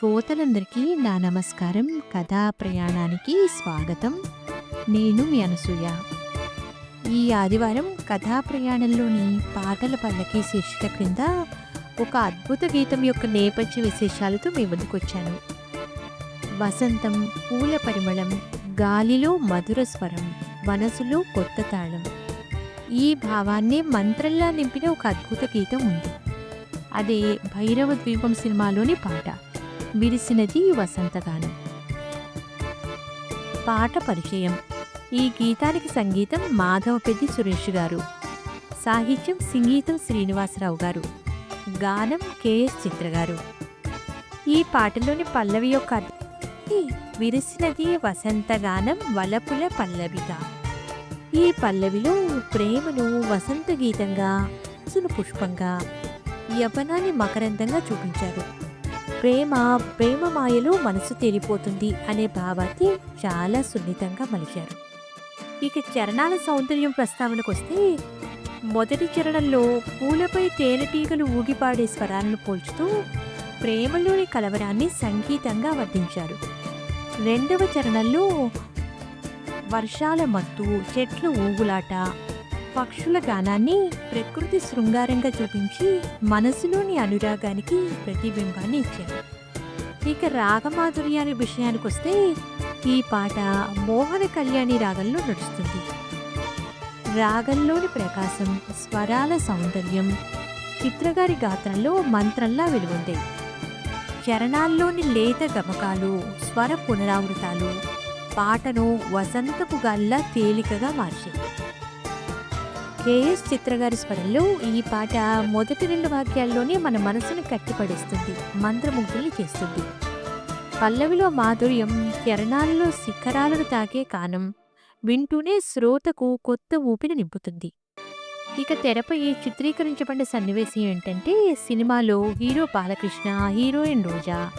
శ్రోతలందరికీ నా నమస్కారం. కథా ప్రయాణానికి స్వాగతం. నేను మీ అనసూయ. ఈ ఆదివారం కథా ప్రయాణంలోని పాటల పల్లకి శీర్షిక క్రింద ఒక అద్భుత గీతం యొక్క నేపథ్య విశేషాలతో మీ ముందుకు వచ్చాను. వసంతం పూల పరిమళం గాలిలో మధుర స్వరం మనసులో కొత్త తాళం. ఈ భావాన్ని మంత్రంలా నింపిన ఒక అద్భుత గీతం ఉంది. అదే భైరవ ద్వీపం సినిమాలోని పాట. విరిసినది వసంతగానం. పాట పరిచయం. ఈ గీతానికి సంగీతం మాధవపెద్ది సురేష్ గారు. సాహిత్యం సంగీతం శ్రీనివాసరావు గారు. గానం కెఎస్ చిత్ర గారు. ఈ పాటలోని పల్లవి యొక్క విరిసినది వసంతగానం వలపుల పల్లవిగా. ఈ పల్లవిలో ప్రేమను వసంత గీతంగా సును పుష్పంగా యవ్వనాన్ని మకరందంగా చూపించారు. ప్రేమ ప్రేమ మాయలో మనసు తేలిపోతుంది అనే భావాన్ని చాలా సున్నితంగా మలిచారు. ఇక చరణాల సౌందర్యం ప్రస్తావనకు వస్తే మొదటి చరణంలో పూలపై తేనెటీగలు ఊగిపాడే స్వరాలను పోల్చుతూ ప్రేమలోని కలవరాన్ని సంగీతంగా వర్ణించారు. రెండవ చరణంలో వర్షాల మత్తు చెట్ల ఊగులాట పక్షుల గానాన్ని ప్రకృతి శృంగారంగా చూపించి మనసులోని అనురాగానికి ప్రతిబింబాన్ని ఇచ్చారు. ఇక రాగమాధుర్యాన్ని విషయానికి వస్తే ఈ పాట మోహన కళ్యాణి రాగంలో నడుస్తుంది. రాగంలోని ప్రకాశం స్వరాల సౌందర్యం చిత్రగారి గాత్రంలో మంత్రంలా వెలుగొందాయి. చరణాల్లోని లేత గమకాలు స్వర పునరావృతాలు పాటను వసంతపు గల్లా తేలికగా మార్చాయి. కేఎస్ చిత్రగారి స్వరంలో ఈ పాట మొదటి రెండు వాక్యాల్లోనే మన మనసును కట్టిపడేస్తుంది మంత్రముగ్ధులు చేస్తుంది. పల్లవిలో మాధుర్యం కిరణాలలో శిఖరాలను తాకే కానం వింటూనే శ్రోతకు కొత్త ఊపిరి నింపుతుంది. ఇక తెరపై చిత్రీకరించబడిన సన్నివేశం ఏంటంటే సినిమాలో hero Balakrishna heroine Roja.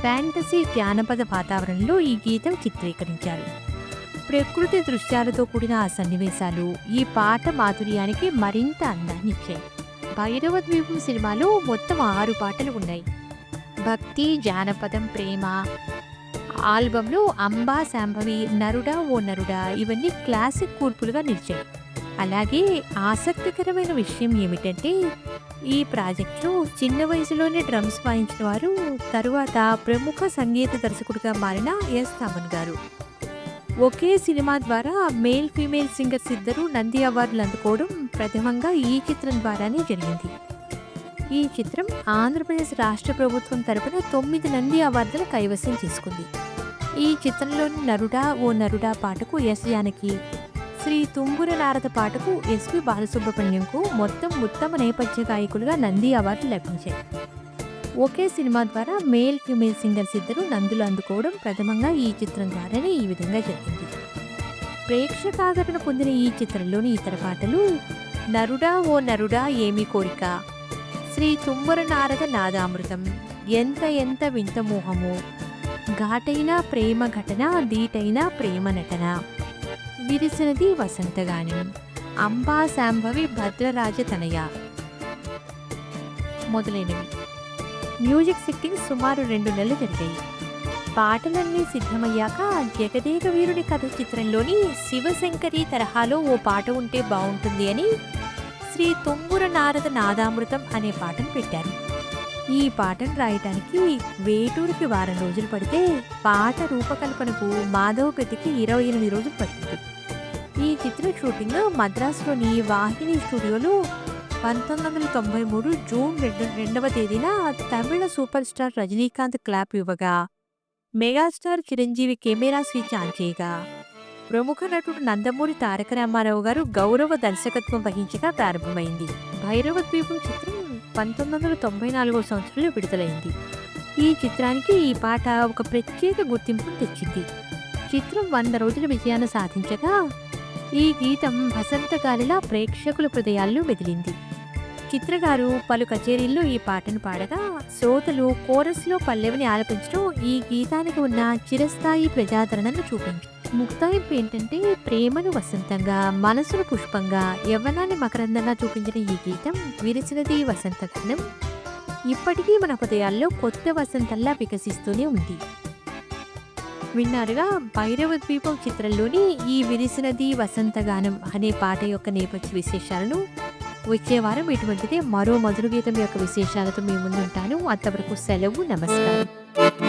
Fantasy జానపద వాతావరణంలో ఈ గీతం చిత్రీకరించారు. ప్రకృతి దృశ్యాలతో కూడిన ఆ సన్నివేశాలు ఈ పాట మాధుర్యానికి మరింత అందాన్ని ఇచ్చాయి. భైరవ ద్వీపం సినిమాలో మొత్తం ఆరు పాటలు ఉన్నాయి. భక్తి జానపదం ప్రేమ. ఆల్బంలో అంబా శాంభవి నరుడా ఓ నరుడా ఇవన్నీ క్లాసిక్ కూర్పులుగా నిలిచాయి. అలాగే ఆసక్తికరమైన విషయం ఏమిటంటే ఈ ప్రాజెక్టులో చిన్న వయసులోనే డ్రమ్స్ వాయించిన వారు తరువాత ప్రముఖ సంగీత దర్శకుడిగా మారిన ఎస్ తమన్ గారు. ఒకే సినిమా ద్వారా మేల్ ఫీమేల్ సింగర్స్ ఇద్దరు నంది అవార్డులు అందుకోవడం ప్రథమంగా ఈ చిత్రం ద్వారానే జరిగింది. ఈ చిత్రం ఆంధ్రప్రదేశ్ రాష్ట్ర ప్రభుత్వం తరపున తొమ్మిది నంది అవార్డులు కైవసం చేసుకుంది. ఈ చిత్రంలోని నరుడా ఓ నరుడా పాటకు ఎస్ జానకి శ్రీ తుంబుర నారద పాటకు ఎస్పి బాలసుబ్రహ్మణ్యంకు మొత్తం ఉత్తమ నేపథ్య గాయకులుగా నంది అవార్డులు లభించాయి. ఒకే సినిమా ద్వారా మేల్ ఫిమేల్ సింగర్స్ ఇద్దరు నందులు అందుకోవడం ప్రథమంగా ఈ చిత్రం ద్వారానే ఈ విధంగా జరిగింది. ప్రేక్షకాదరణ పొందిన ఈ చిత్రంలోని ఇతర పాటలు నరుడా ఓ నరుడా ఏమి కోరిక? శ్రీ తుమ్మర నారద నాదామృతం. ఎంత ఎంత వింత మోహము. ఘాటైన ప్రేమ ఘటన దీటైన ప్రేమ నటన. విరిసినది వసంతగానం. అంబా శాంభవి భద్రరాజ తనయ. మొదలైనవి. మ్యూజిక్ సిట్టింగ్ సుమారు రెండు నెలలు జరిగాయి. పాటలన్నీ సిద్ధమయ్యాక జగదేక వీరుని కథ చిత్రంలోని శివశంకరి తరహాలో ఓ పాట ఉంటే బాగుంటుంది అని శ్రీ తొంగుర నారద నాదామృతం అనే పాటను పెట్టారు. ఈ పాటను రాయటానికి వేటూరికి వారం రోజులు పడితే పాట రూపకల్పనకు మాధవపతికి ఇరవై ఎనిమిది రోజులు పట్టింది. ఈ చిత్ర షూటింగ్ మద్రాసులోని వాహిని స్టూడియోలో పంతొమ్మిది వందల తొంభై మూడు జూన్ రెండు రెండవ తేదీన Tamil super star Rajinikanth clap ఇవ్వగా megastar Chiranjeevi camera switch on చేయగా ప్రముఖ నటుడు నందమూరి తారక రామారావు గారు గౌరవ దర్శకత్వం వహించగా ప్రారంభమైంది. భైరవ ద్వీపం చిత్రం పంతొమ్మిది వందల తొంభై నాలుగో సంవత్సరంలో విడుదలైంది. ఈ చిత్రానికి ఈ పాట ఒక ప్రత్యేక గుర్తింపును తెచ్చింది. చిత్రం వంద రోజుల విజయాన్ని సాధించగా ఈ గీతం వసంతకాలిలా ప్రేక్షకుల హృదయాల్లో మెదిలింది. చిత్రగారు పలు కచేరీల్లో ఈ పాటను పాడగా శ్రోతలు కోరస్లో పల్లెవిని ఆలపించడం ఈ గీతానికి ఉన్న చిరస్థాయి ప్రజాదరణను చూపించు. ముక్తాయింపు ఏంటంటే ప్రేమను వసంతంగా మనసును పుష్పంగా యవ్వనాన్ని మకరందంగా చూపించిన ఈ గీతం విరిసినది వసంతగానం ఇప్పటికీ మన హృదయాల్లో కొత్త వసంతల్లా వికసిస్తూనే ఉంది. విన్నారుగా భైరవ ద్వీపం చిత్రంలోని ఈ విరిసినది వసంతగానం అనే పాట యొక్క నేపథ్య విశేషాలను వచ్చే వారం ఇటువంటిదే మరో మధుర గీతం యొక్క విశేషాలతో మీ ముందుంటాను. అంతవరకు సెలవు నమస్కారం.